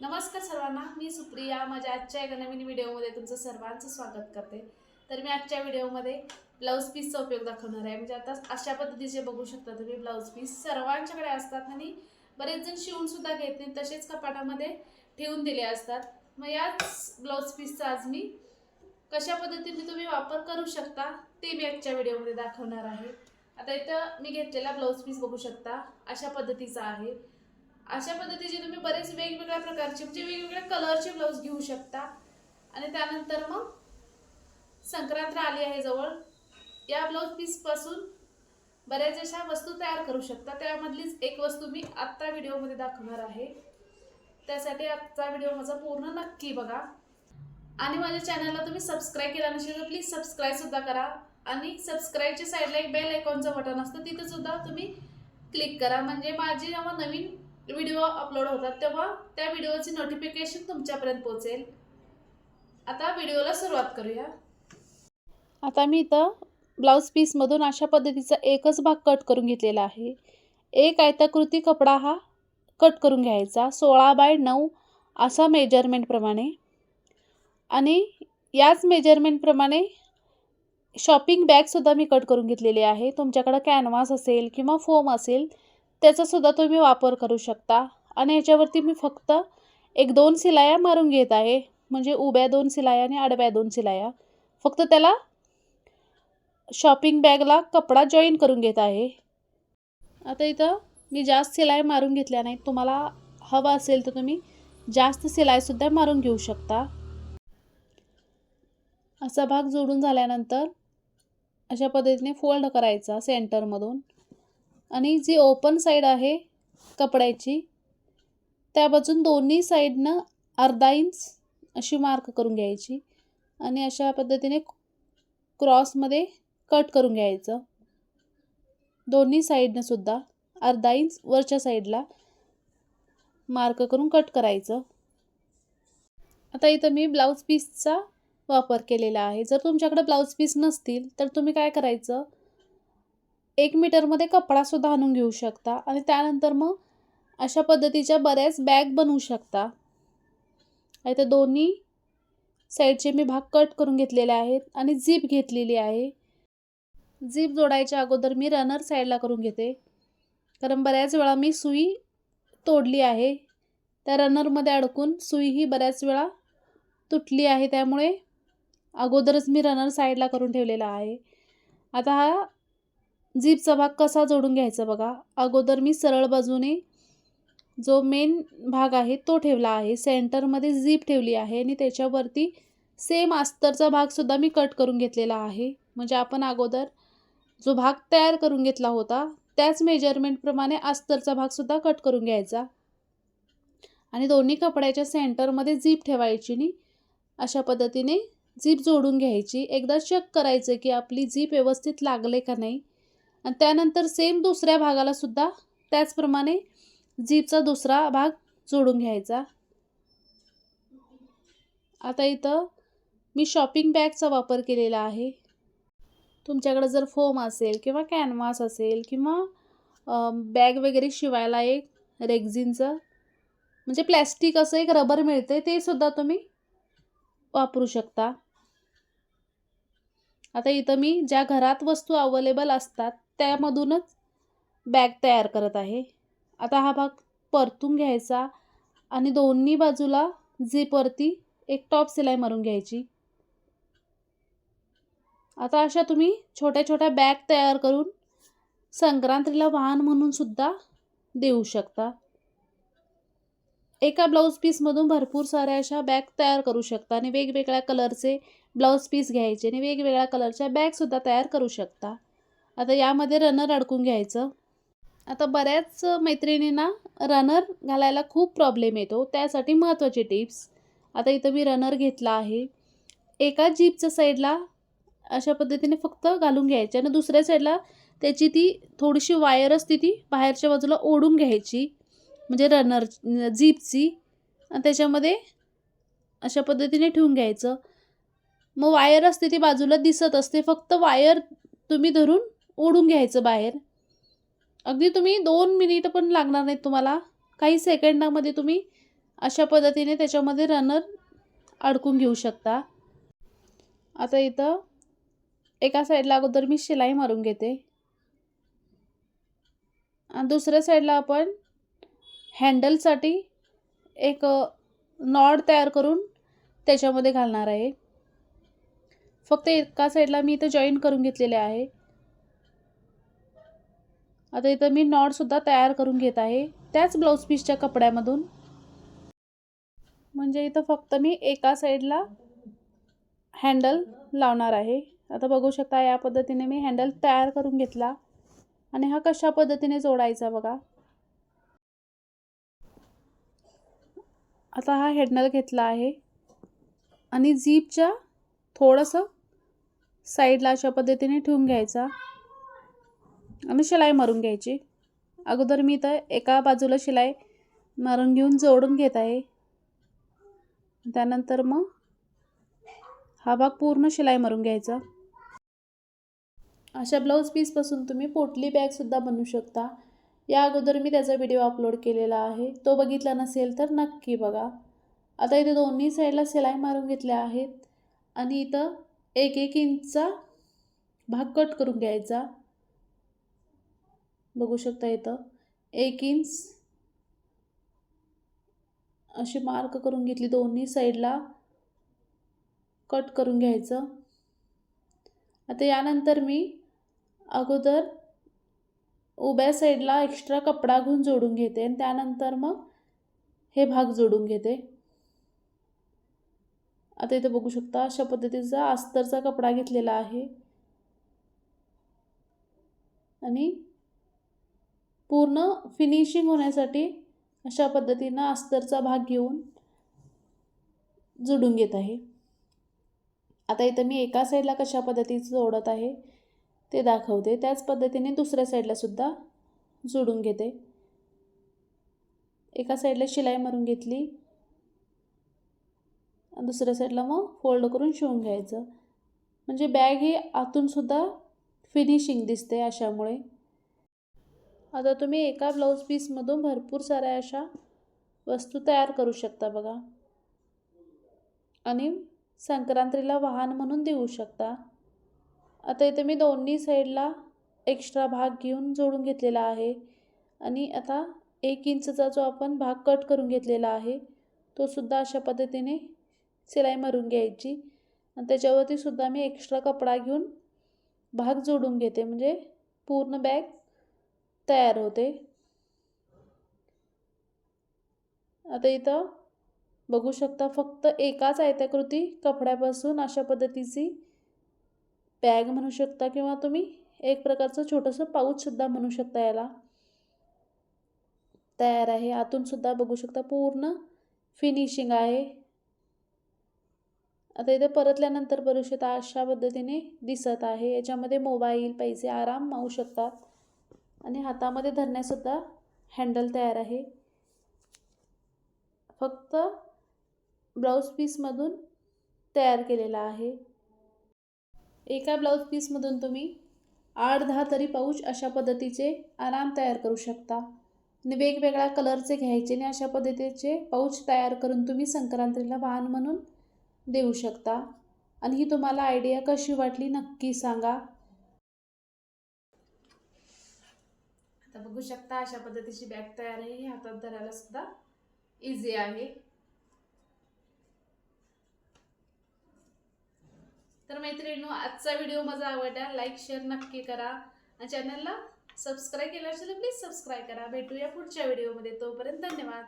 नमस्कार सर्वांना मी सुप्रिया. माझ्या आजच्या एका नवीन व्हिडिओमध्ये तुमचं सर्वांचं स्वागत करते. तर मी आजच्या व्हिडिओमध्ये ब्लाऊज पीसचा उपयोग दाखवणार आहे. म्हणजे आता अशा पद्धतीचे बघू शकता तुम्ही ब्लाऊज पीस सर्वांच्याकडे असतात आणि बरेच जण शिवून सुद्धा घेत नाही तसेच कपाटामध्ये ठेवून दिले असतात. मग याच ब्लाऊज पीसचा आज मी कशा पद्धतीने तुम्ही वापर करू शकता ते मी आजच्या व्हिडिओमध्ये दाखवणार आहे. आता इथं मी घेतलेला ब्लाऊज पीस बघू शकता. अशा पद्धतीचा आहे. अशा पद्धतीचे तुम्ही बरेच वेगवेगळ्या प्रकारचे म्हणजे वेगवेगळ्या कलरचे ब्लाऊज घेऊ शकता. आणि त्यानंतर मग संक्रांत आली आहे जवळ. या ब्लाऊज पीसपासून बऱ्याच अशा वस्तू तयार करू शकता. त्यामधलीच एक वस्तू मी आत्ता व्हिडिओमध्ये दाखवणार आहे. त्यासाठी आजचा व्हिडिओ माझा पूर्ण नक्की बघा. आणि माझ्या चॅनलला तुम्ही सबस्क्राईब केला नसेल तर प्लीज सबस्क्राईबसुद्धा करा. आणि सबस्क्राईबच्या साईडला एक बेल आयकॉनचं बटन असतं तिथंसुद्धा तुम्ही क्लिक करा. म्हणजे माझे जेव्हा नवीन व्हिडिओ अपलोड होतात तेव्हा त्या व्हिडिओची नोटिफिकेशन तुमच्यापर्यंत पोहोचेल. आता व्हिडिओला सुरुवात करूया. आता मी इथं ब्लाऊज पीसमधून अशा पद्धतीचा एकच भाग कट करून घेतलेला आहे. एक आयताकृती कपडा हा कट करून घ्यायचा सोळा बाय नऊ असा मेजरमेंटप्रमाणे आणि याच मेजरमेंटप्रमाणे शॉपिंग बॅगसुद्धा मी कट करून घेतलेली आहे. तुमच्याकडं कॅनव्हास असेल किंवा फोम असेल त्याचासुद्धा तुम्ही वापर करू शकता. आणि याच्यावरती मी फक्त एक दोन शिलाया मारून घेत आहे. म्हणजे उभ्या दोन शिलाया आणि आडव्या दोन शिलाया फक्त त्याला शॉपिंग बॅगला कपडा जॉईन करून घेत आहे. आता इथं मी जास्त शिलाई मारून घेतल्या नाहीत. तुम्हाला हवा असेल तर तुम्ही जास्त शिलाईसुद्धा मारून घेऊ शकता. असा भाग जोडून झाल्यानंतर अशा पद्धतीने फोल्ड करायचा सेंटरमधून आणि जी ओपन साईड आहे कपड्याची त्या बाजून दोन्ही साईडनं अर्धा इंच अशी मार्क करून घ्यायची आणि अशा पद्धतीने क्रॉसमध्ये कट करून घ्यायचं. दोन्ही साईडनं सुद्धा अर्धा इंच वरच्या साईडला मार्क करून कट करायचं. आता इथं मी ब्लाऊज पीसचा वापर केलेला आहे. जर तुमच्याकडे ब्लाऊज पीस नसतील तर तुम्ही काय करायचं? एक मीटरमध्ये कपडासुद्धा आणून घेऊ शकता. आणि त्यानंतर मग अशा पद्धतीच्या बऱ्याच बॅग बनवू शकता. इथे दोन्ही साईडचे मी भाग कट करून घेतलेले आहेत आणि झीप घेतलेली आहे. झीप जोडायच्या अगोदर मी रनर साईडला करून घेते. कारण बऱ्याच वेळा मी सुई तोडली आहे. त्या रनरमध्ये अडकून सुई ही बऱ्याच वेळा तुटली आहे. त्यामुळे अगोदरच मी रनर साईडला करून ठेवलेला आहे. आता हा जीपचा भाग कसा जोडून घ्यायचा बघा. अगोदर मी सरळ बाजूने जो मेन भाग आहे तो ठेवला आहे. सेंटरमध्ये झीप ठेवली आहे आणि त्याच्यावरती सेम अस्तरचा भागसुद्धा मी कट करून घेतलेला आहे. म्हणजे आपण अगोदर जो भाग तयार करून घेतला होता त्याच मेजरमेंटप्रमाणे अस्तरचा भागसुद्धा कट करून घ्यायचा. आणि दोन्ही कपड्याच्या सेंटरमध्ये झीप ठेवायची नी अशा पद्धतीने झीप जोडून घ्यायची. एकदा चेक करायचं की आपली झीप व्यवस्थित लागले का नाही. आणि त्यानंतर सेम दुसऱ्या भागाला सुद्धा त्याचप्रमाणे जीपचा दुसरा भाग जोडून घ्यायचा. आता इथं मी शॉपिंग बॅगचा वापर केलेला आहे. तुमच्याकडं जर फोम असेल किंवा कॅनव्हास असेल किंवा बॅग वगैरे शिवायला एक रेग्झिनचं म्हणजे प्लॅस्टिक असं एक रबर मिळते ते सुद्धा तुम्ही वापरू शकता. आता इथं मी ज्या घरात वस्तू अवेलेबल असतात त्यामधूनच बॅग तयार करत आहे. आता हा भाग परतून घ्यायचा आणि दोन्ही बाजूला झिपवरती एक टॉप सिलाई मारून घ्यायची. आता अशा तुम्ही छोट्या छोट्या बॅग तयार करून संक्रांतीला वाहन म्हणून सुद्धा देऊ शकता. एका ब्लाऊज पीसमधून भरपूर साऱ्या अशा बॅग तयार करू शकता आणि वेगवेगळ्या कलरचे ब्लाऊज पीस घ्यायचे आणि वेगवेगळ्या कलरच्या बॅगसुद्धा तयार करू शकता. आता यामध्ये रनर अडकून घ्यायचं. आता बऱ्याच मैत्रिणींना रनर घालायला खूप प्रॉब्लेम येतो. त्यासाठी महत्त्वाचे टिप्स आता इथं मी रनर घेतला आहे. एका जीपच्या साईडला अशा पद्धतीने फक्त घालून घ्यायची आणि दुसऱ्या साईडला त्याची ती थोडीशी वायर असते ती बाहेरच्या बाजूला ओढून घ्यायची. म्हणजे रनर जीपची आणि त्याच्यामध्ये अशा पद्धतीने ठेवून घ्यायचं. मग वायर असते ती बाजूला दिसत असते. फक्त वायर तुम्ही धरून ओढून घ्यायचं बाहेर. अगदी तुम्ही दोन मिनिट पण लागणार नाहीत तुम्हाला. काही सेकंडामध्ये तुम्ही अशा पद्धतीने त्याच्यामध्ये रनर अडकून घेऊ शकता. आता इथं एका साईडला अगोदर मी शिलाई मारून घेते. आणि दुसऱ्या साईडला आपण हँडलसाठी एक नॉड तयार करून त्याच्यामध्ये घालणार आहे. फक्त एका साईडला मी इथं जॉईन करून घेतलेले आहे. आता इथं मी नॉडसुद्धा तयार करून घेत आहे. त्याच ब्लाऊज पीसच्या कपड्यामधून. म्हणजे इथं फक्त मी एका साईडला हँडल लावणार आहे. आता बघू शकता या पद्धतीने मी हँडल तयार करून घेतला. आणि हा कशा पद्धतीने जोडायचा बघा. आता हा हँडल घेतला आहे. आणि जीपच्या थोडंसं साईडला अशा पद्धतीने ठेवून घ्यायचा. आणि शिलाई मारून घ्यायची. अगोदर मी इथं एका बाजूला शिलाई मारून घेऊन जोडून घेत आहे. त्यानंतर मग हा भाग पूर्ण शिलाई मारून घ्यायचा. अशा ब्लाऊज पीसपासून तुम्ही पोटली बॅगसुद्धा बनवू शकता. या अगोदर मी त्याचा व्हिडिओ अपलोड केलेला आहे. तो बघितला नसेल तर नक्की बघा. आता इथे दोन्ही साईडला शिलाई मारून घेतल्या आहेत. आणि इथं एक एक इंचचा भाग कट करून घ्यायचा. बघू शकता इथं. एक इंच अशी मार्क करून घेतली दोन्ही साईडला कट करून घ्यायचं. आता यानंतर मी अगोदर उभ्या साईडला एक्स्ट्रा कपडा घेऊन जोडून घेते आणि त्यानंतर मग हे भाग जोडून घेते. आता इथे बघू शकता अशा पद्धतीचा अस्तरचा कपडा घेतलेला आहे. आणि पूर्ण फिनिशिंग होण्यासाठी अशा पद्धतीनं अस्तरचा भाग घेऊन जोडून घेत आहे. आता इथं मी एका साईडला कशा पद्धतीचं जोडत आहे ते दाखवते. त्याच पद्धतीने दुसऱ्या साईडला सुद्धा जोडून घेते. एका साईडला शिलाई मारून घेतली. दुसऱ्या साईडला मग फोल्ड करून शिवून घ्यायचं. म्हणजे बॅग ही आतूनसुद्धा फिनिशिंग दिसते अशामुळे. आता तुम्ही एका ब्लाऊज पीसमधून भरपूर साऱ्या अशा वस्तू तयार करू शकता बघा. आणि संक्रांतीला वाहन म्हणून देऊ शकता. आता इथे मी दोन्ही साईडला एक्स्ट्रा भाग घेऊन जोडून घेतलेला आहे. आणि आता एक इंचचा जो आपण भाग कट करून घेतलेला आहे तो सुद्धा अशा पद्धतीने सिलाई मारून घ्यायची. आणि त्याच्यावरती सुद्धा मी एक्स्ट्रा कपडा घेऊन भाग जोडून घेते. म्हणजे पूर्ण बॅग तयार होते. आता इथं बघू शकता फक्त एकाच आयताकृती कपड्यापासून अशा पद्धतीची बॅग म्हणू शकता किंवा तुम्ही एक प्रकारचं छोटंसं पाऊचसुद्धा म्हणू शकता याला. तयार आहे. आतूनसुद्धा बघू शकता पूर्ण फिनिशिंग आहे. आता इथे परतल्यानंतर बघू शकता अशा पद्धतीने दिसत आहे. याच्यामध्ये मोबाईल पैसे आराम मावू शकतात. आणि हातामध्ये धरण्यासुद्धा हँडल तयार आहे. फक्त ब्लाऊज पीसमधून तयार केलेला आहे. एका ब्लाऊज पीसमधून तुम्ही आठ दहा तरी पाऊच अशा पद्धतीचे आराम तयार करू शकता. आणि वेगवेगळ्या कलरचे घ्यायचे आणि अशा पद्धतीचे पाऊच तयार करून तुम्ही संक्रांतीला वाहन म्हणून देऊ शकता. आणि ही तुम्हाला आयडिया कशी वाटली नक्की सांगा आता बघू शकता अशा पद्धतीची बॅग तयार आहे. ही हातात धरायला सुद्धा इझी आहे. तर मैत्रिणी आजचा व्हिडिओ माझा आवडला. लाईक शेअर नक्की करा. आणि चॅनलला सबस्क्राईब केलं असेल प्लीज सबस्क्राईब करा. भेटूया पुढच्या व्हिडिओमध्ये तोपर्यंत धन्यवाद.